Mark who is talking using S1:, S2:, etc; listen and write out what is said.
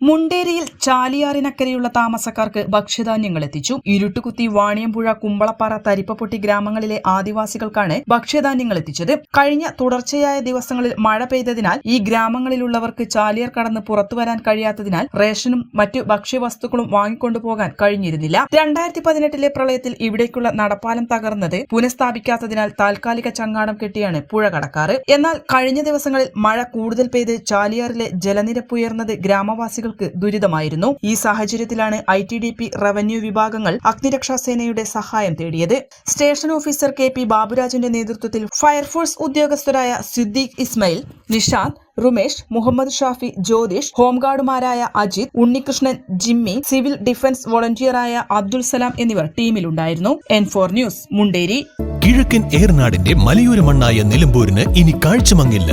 S1: മുണ്ടേരിയിൽ ചാലിയാറിനക്കരെയുള്ള താമസക്കാർക്ക് ഭക്ഷ്യധാന്യങ്ങൾ എത്തിച്ചു ഇരുട്ടുകുത്തി വാണിയമ്പുഴ കുമ്പളപ്പാറ തരിപ്പപ്പൊട്ടി ഗ്രാമങ്ങളിലെ ആദിവാസികൾക്കാണ് ഭക്ഷ്യധാന്യങ്ങൾ എത്തിച്ചത് കഴിഞ്ഞ തുടർച്ചയായ ദിവസങ്ങളിൽ മഴ പെയ്തതിനാൽ ഈ ഗ്രാമങ്ങളിലുള്ളവർക്ക് ചാലിയാർ കടന്ന് പുറത്തു വരാൻ കഴിയാത്തതിനാൽ റേഷനും മറ്റു ഭക്ഷ്യവസ്തുക്കളും വാങ്ങിക്കൊണ്ടുപോകാൻ കഴിഞ്ഞിരുന്നില്ല. രണ്ടായിരത്തി പതിനെട്ടിലെ പ്രളയത്തിൽ ഇവിടേക്കുള്ള നടപ്പാലം തകർന്നത് പുനഃസ്ഥാപിക്കാത്തതിനാൽ താൽക്കാലിക ചങ്ങാടം കെട്ടിയാണ് പുഴ കടക്കാറ്. എന്നാൽ കഴിഞ്ഞ ദിവസങ്ങളിൽ മഴ കൂടുതൽ പെയ്ത് ചാലിയാറിലെ ജലനിരപ്പ് ഉയർന്നത് ഗ്രാമവാസികൾക്ക് ദുരിതമായിരുന്നു. ഈ സാഹചര്യത്തിലാണ് I T D P revenue വിഭാഗങ്ങൾ അഗ്നിരക്ഷാസേനയുടെ സഹായം തേടിയത്. സ്റ്റേഷൻ ഓഫീസർ കെ പി ബാബുരാജിന്റെ നേതൃത്വത്തിൽ ഫയർഫോഴ്സ് ഉദ്യോഗസ്ഥരായ സിദ്ദീഖ് ഇസ്മയിൽ നിഷാന്ത് റുമേഷ് മുഹമ്മദ് ഷാഫി ജ്യോതിഷ് ഹോംഗാർഡുമാരായ Ajith Unnikrishnan Jimmy civil defence വോളണ്ടിയറായ അബ്ദുൽ സലാം എന്നിവർ ടീമിലുണ്ടായിരുന്നു. N four news Munderi.
S2: കിഴക്കൻ ഏർനാടിന്റെ മലയോര മണ്ണായ നിലമ്പൂരിന് ഇനി കാഴ്ചമങ്ങില്ല.